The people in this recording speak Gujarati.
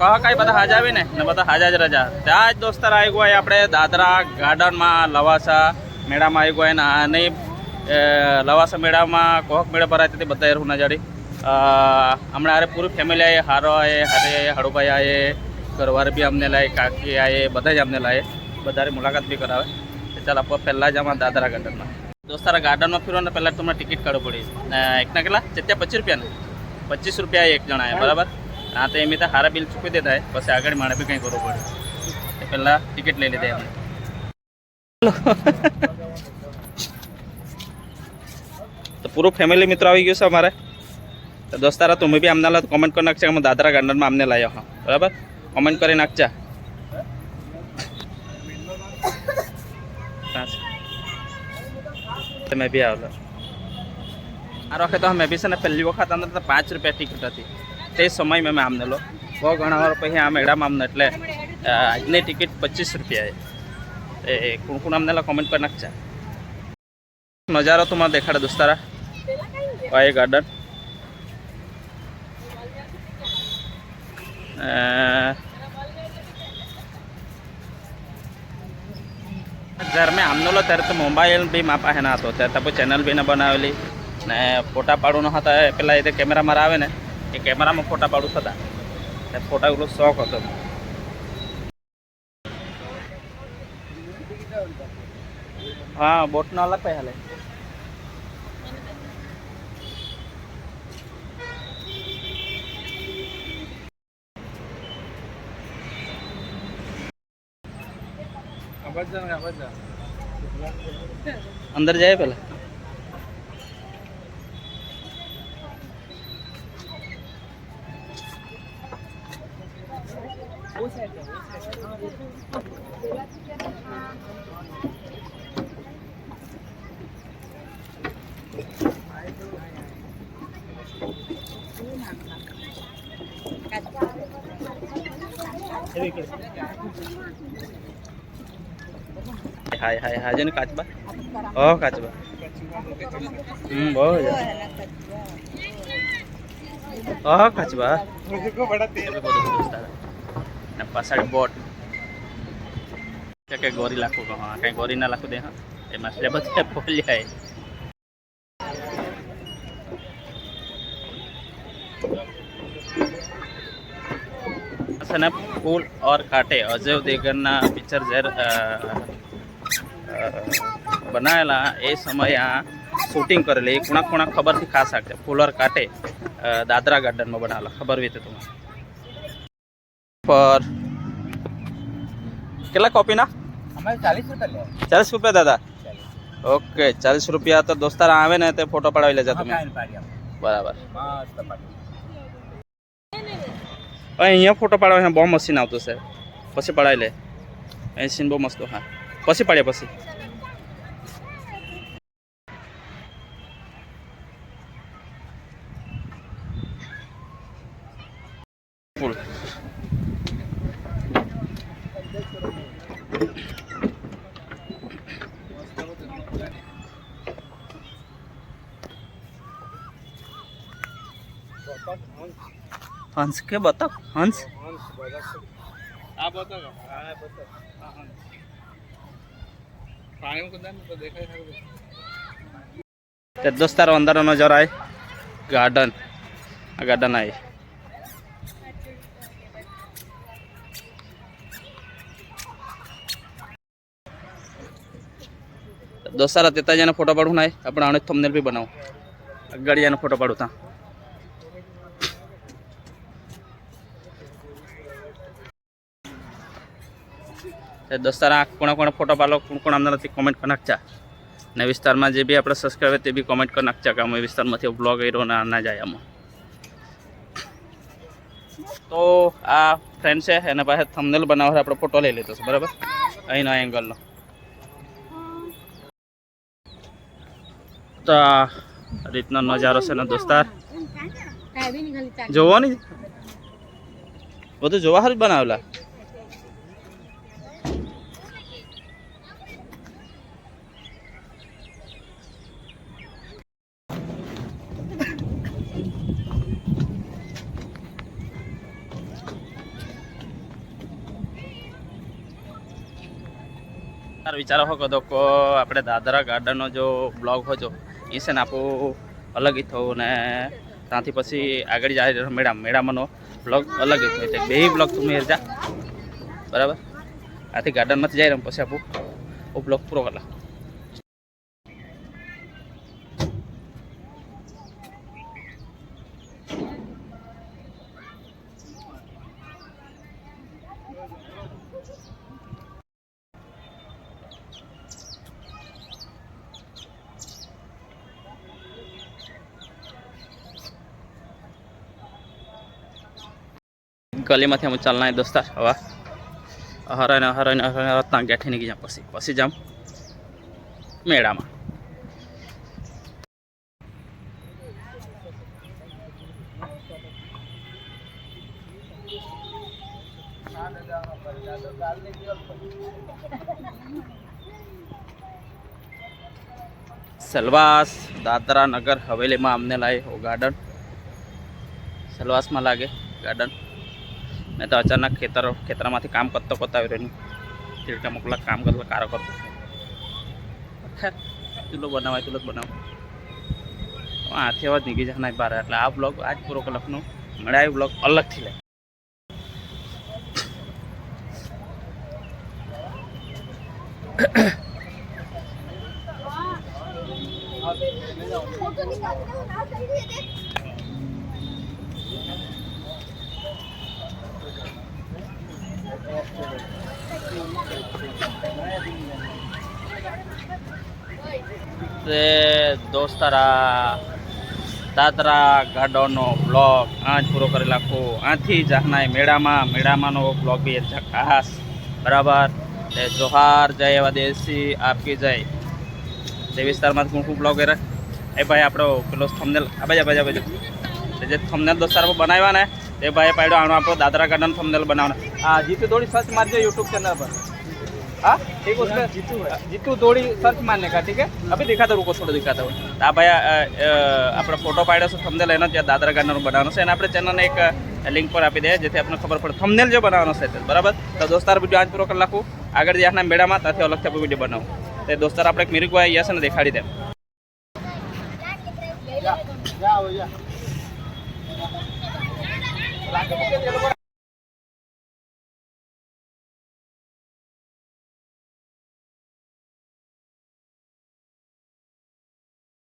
કહા કાંઈ બધા હાજર આવી ને બધા હાજા જ રજા. ત્યાં જ દોસ્તાર આવી ગયા આપણે દાદરા ગાર્ડનમાં, લવાસા મેળામાં આવી ગયા ને આને લવાસા મેળામાં કોહક મેળા ભરાય તે બધા એરું નજાડી હમણાં અરે પૂરી ફેમિલી આવી હારો આવે હારે હળુભાઈ આવે ઘરવાર બી અમને લાય, કાકી આવે બધા જ અમને લાય. બધાની મુલાકાત બી કરાવે. ચાલ આપણે પહેલાં જ આમાં દાદરા ગાર્ડનમાં. દોસ્તારા ગાર્ડનમાં ફીરો ને પહેલાં તમને ટિકિટ કાઢવું પડી. એકના કેટલા? ચત્યા પચીસ રૂપિયા ને પચીસ રૂપિયા એક જણાએ, બરાબર? હા તો એમ હારા બિલ ચૂકવી દેતા હોય પછી આગળ મારે બી કંઈ કરવું પડે. એ પહેલાં ટિકિટ લઈ લીધી એમને તો પૂરું ફેમિલી મિત્રો આવી ગયું છે અમારે. તો દોસ્તારા તમે બી આમના લા કોમેન્ટ કરી નાખશે અમે દાદરા ગાર્ડનમાં અમને લાવ્યો હા બરાબર? કોમેન્ટ કરી નાખજા. મેં બી આવેલો. આ વખતે તો મેં બી છે ને, પહેલી વખત અંદર પાંચ રૂપિયા ટિકિટ હતી. તે સમય મેં આમને લો. બહુ ઘણા પછી આ મેળામાં આમને એટલે આજની ટિકિટ પચીસ રૂપિયા એ કોણ કોણ આમને કોમેન્ટ કરી નાખજા. નજારો તો મને દેખાડે, દોસ્તારા. એ ગાર્ડન. જ્યારે મેં આમનો લો, ત્યારે તો મોબાઈલ બી મા પાસે ના હતો. ત્યારે તો ચેનલ બી ને બનાવેલી. ને ફોટા પાડવાનો હતા પેલા એ કેમેરા મારા આવે ને. એ કેમેરામાં ફોટા પાડું થતા એ ફોટા એટલો શોખ હતો. હા બોટનો અલગ પૈસા લે અંદર જાય પેલા. હાય હાય હાય ને કાચબા ઓ કાચબા હમ બહુ ઓ કાચબા ને પાછળ બોટ. કે ગોરી લાખો કહો. હા, કઈ ગોરી ના લાખો દે, હા. એ માછલે બધે ફોલી જાય છે ને ફૂલ ઓર કાંટે અજય દેવગનના પિક્ચર જ્યારે બનાવેલા એ સમયે આ શૂટિંગ કરેલી. એ કોણા કોણા ખબરથી ખાસ આગળ ફૂલ ઓર કાંટે દાદરા ગાર્ડનમાં બનાવેલા. ખબર બી તમારે. પર કેટલા કોપીના ચાલીસ રૂપિયા દાદા? ઓકે ચાલીસ રૂપિયા તો દોસ્તાર આવે ને તે ફોટો પડાવી લેજો તમે. બરાબર. અહીંયા ફોટો પાડવા બહુ મશીન આવતું છે. પછી પડાવી લે. અહીં સીન બહુ મસ્ત હા. પછી પાડ્યા પછી. હંસ કે બતક? હંસ? આ બતક આ બતક પાણી કુદાન તો દેખાય છે. તે દોસ્તારો અંદર નજર આય. ગાર્ડન. આ ગાર્ડન આય. દોસ્તારા તેતા જઈને ફોટો પાડું નાય આપણે આને થંબનેલ બી બનાવું. ગળિયાનો ફોટો પાડું તે. દોસ્તારા કોણ કોણ ફોટો પાડો? કોણ કોણ આમના નથી? કોમેન્ટ કરી નાખજા. ને વિસ્તારમાં જે બી આપણે સબસ્ક્રાઈબ તે બી કોમેન્ટ કરી નાખજા કે અમે વિસ્તારમાંથી બ્લોગ કર્યો ના ના જાય આમાં. તો આ ફ્રેન્ડ છે એના પાસે થમનેલ બનાવવા આપણે ફોટો લઈ લીધો છે બરાબર? અહીંનો એંગલનો તો આ રીતનો નજારો છે ને દોસ્તાર. જોવો ને બધું જોવા સારું જ બનાવેલા? તાર વિચારો હો કદો, કો આપણે દાદરા ગાર્ડનનો જો બ્લોગ હોજો એ છે અલગ જ થવું ને ત્યાંથી પછી આગળ જાય મેળા, મેળામાંનો બ્લોગ અલગ જ થયો બે બ્લોગ તું મેળ જા. બરાબર? આથી ગાર્ડનમાંથી જાય ને પછી આપણું બ્લોગ પૂરો કરેલા ગલીમાંથી અમે ચાલના દોસ્તાર. હવા હરાઈને હરાઈને હરાઈને ત્યાં ગેઠી નીકળી જામ પછી પછી જામ મેળામાં. સલવાસ દાદરા નગર હવેલીમાં અમને લાગે ગાર્ડન. સલવાસમાં લાગે ગાર્ડન. મેં તો અચાનક ખેતર ખેતરમાંથી કામ કરતો કરતો આવી રહ્યું તિલકા મોકલા કામ કરતો કારો કરતો. ખેર ચૂલો બનાવાય, ચૂલો જ બનાવો. આથી અવાજ નીકળી જાય ના બહાર એટલે આ બ્લોગ આજ પૂરો કલાકનો મળે આ બ્લોગ અલગથી લે તે દોસ્તારા દાદરા ગાડોનો બ્લોગ આજ પૂરો કરી નાખો આથી જાહનાય મેળામાં, મેળામાંનો બ્લોગ બી ખાસ. બરાબર? તે જોહાર, જય એવા દેશી, આપકી જય. તે વિસ્તારમાં કોણ કોણ બ્લોગ એ ભાઈ આપણો પેલો થમનેલ આ બાજુ આ બાજુ જે થમનેલ દોસ્તાર બનાવ્યા ને તે ભાઈ પાડ્યો આનો આપણો દાદરા ગાર્ડન થમનેલ બનાવવાના હા જીતુ થોડી સર્ચ મારજો યુટ્યુબ चैनल पर हाँ ठीक है उसका जीतू जीतू दौड़ी सर्च मारने का ठीक है अभी दिखाता रुको थोड़ा दिखाता हूँ तो આ ભાઈ અ, અ, આપણે ફોટો પાડ્યો છે થમનેલ એનો ત્યાં દાદરા ગાર્ડનનો બનાવવાનો છે અને આપણે ચેનલને એક લિંક પર આપી દે જેથી આપણને ખબર પડે થમનેલ જે બનાવવાનો છે તે બરાબર તો દોસ્તાર વિડીયો આજ પૂરો કરી નાખું આગળ જે આપણા મેળામાં ત્યાંથી અલગથી આપણે વિડીયો બનાવું તે દોસ્તાર આપણે એક મિરિક ભાઈ છે ને દેખાડી દે જાઓ જા Lagi minum.